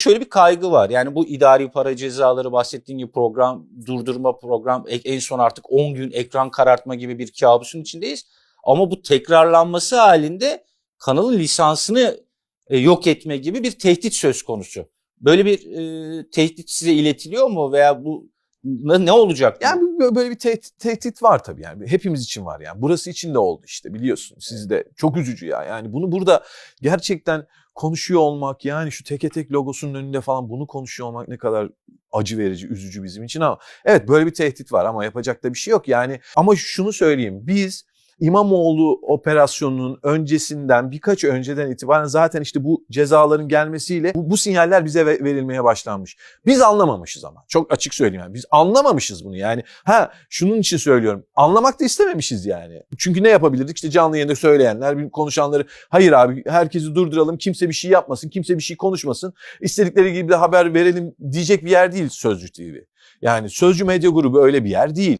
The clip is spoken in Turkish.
Şöyle bir kaygı var. Yani bu idari para cezaları bahsettiğim gibi program, durdurma program, e- en son artık 10 gün ekran karartma gibi bir kabusun içindeyiz. Ama bu tekrarlanması halinde kanalın lisansını e, yok etme gibi bir tehdit söz konusu. Böyle bir e, tehdit size iletiliyor mu veya bu ne, ne olacak? Yani bö- böyle bir tehdit, tehdit var tabii yani. Hepimiz için var yani. Burası için de oldu işte biliyorsun. Siz de çok üzücü ya. Yani bunu burada gerçekten konuşuyor olmak yani şu teke tek logosunun önünde falan bunu konuşuyor olmak ne kadar acı verici, üzücü bizim için ama evet böyle bir tehdit var ama yapacak da bir şey yok yani. Ama şunu söyleyeyim biz İmamoğlu operasyonunun öncesinden birkaç önceden itibaren zaten işte bu cezaların gelmesiyle bu, bu sinyaller bize ve- verilmeye başlanmış. Biz anlamamışız ama. Çok açık söyleyeyim yani. Biz anlamamışız bunu yani. Ha şunun için söylüyorum. Anlamak da istememişiz yani. Çünkü ne yapabilirdik? İşte canlı yayında söyleyenler, konuşanları hayır abi herkesi durduralım. Kimse bir şey yapmasın. Kimse bir şey konuşmasın. İstedikleri gibi de haber verelim diyecek bir yer değil Sözcü TV. Yani Sözcü Medya Grubu öyle bir yer değil.